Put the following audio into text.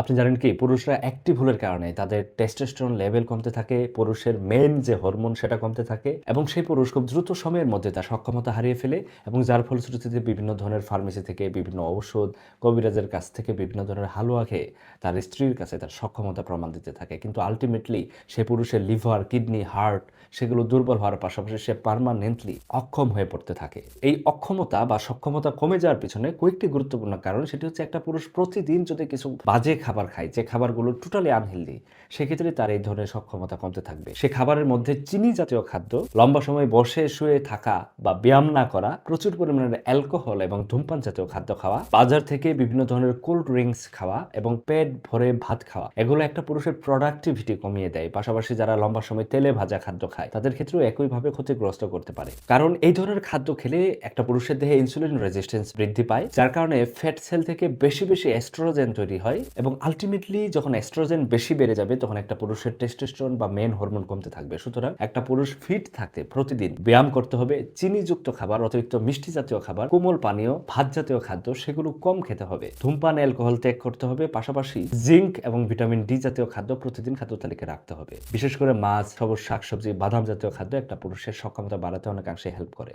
আপনি জানেন কি, পুরুষরা একটি ভুলের কারণে তাদের টেস্টোস্টেরন লেভেল কমতে থাকে, পুরুষের মেন যে হরমোন সেটা কমতে থাকে এবং সেই পুরুষ খুব দ্রুত সময়ের মধ্যে তার সক্ষমতা হারিয়ে ফেলে এবং যার ফলশ্রুতিতে বিভিন্ন ধরনের ফার্মেসি থেকে বিভিন্ন ঔষধ, কবিরাজের কাছ থেকে বিভিন্ন ধরনের হালুয়া খেয়ে তার স্ত্রীর কাছে তার সক্ষমতা প্রমাণ দিতে থাকে। কিন্তু আলটিমেটলি সে পুরুষের লিভার কিডনি হার্ট সেগুলো দুর্বল হওয়ার পাশাপাশি সে পারমানেন্টলি অক্ষম হয়ে পড়তে থাকে। এই অক্ষমতা বা সক্ষমতা কমে যাওয়ার পিছনে কয়েকটি গুরুত্বপূর্ণ কারণ, সেটি হচ্ছে একটা পুরুষ প্রতিদিন যদি কিছু বাজে খাবার খায়, যে খাবারগুলো টোটালি আনহেলদি সেক্ষেত্রে তার এই ধরনের সক্ষমতা কমতে থাকবে। সে খাবারের মধ্যে চিনি জাতীয় খাদ্য, লম্বা সময় বসে শুয়ে থাকা বা ব্যায়াম না করা, প্রচুর পরিমাণে অ্যালকোহল এবং ধূমপান জাতীয় খাদ্য খাওয়া, বাজার থেকে বিভিন্ন ধরনের কোল্ড ড্রিঙ্কস খাওয়া এবং পেট ভরে ভাত খাওয়া, এগুলো একটা পুরুষের প্রোডাক্টিভিটি কমিয়ে দেয়। পাশাপাশি যারা লম্বা সময় তেলে ভাজা খাদ্য খায়, তাদের ক্ষেত্রেও একইভাবে ক্ষতিগ্রস্ত করতে পারে। কারণ এই ধরনের খাদ্য খেলে একটা পুরুষের দেহে ইনসুলিন রেজিস্ট্যান্স বৃদ্ধি পায়, যার কারণে ফ্যাট সেল থেকে বেশি বেশি অ্যাস্ট্রোজেন তৈরি হয় এবং আলটিমেটলি যখন এস্ট্রোজেন বেশি বেড়ে যাবে, তখন একটা পুরুষের টেস্টোস্টেরন বা মেন হরমোন কমতে থাকবে। সুতরাং একটা পুরুষ ফিট থাকতে প্রতিদিন, ব্যায়াম করতে হবে, চিনিযুক্ত খাবার, অতিরিক্ত মিষ্টি জাতীয় খাবার, কোমল পানীয়, ভাত জাতীয় খাদ্য, সেগুলো কম খেতে হবে। ধূমপান অ্যালকোহল ত্যাগ করতে হবে, পাশাপাশি জিঙ্ক এবং ভিটামিন ডি জাতীয় খাদ্য প্রতিদিন খাদ্য তালিকায় রাখতে হবে। বিশেষ করে মাছ, সবুজ শাকসবজি, বাদাম জাতীয় খাদ্য একটা পুরুষের সক্ষমতা বাড়াতে অনেকাংশে হেল্প করে।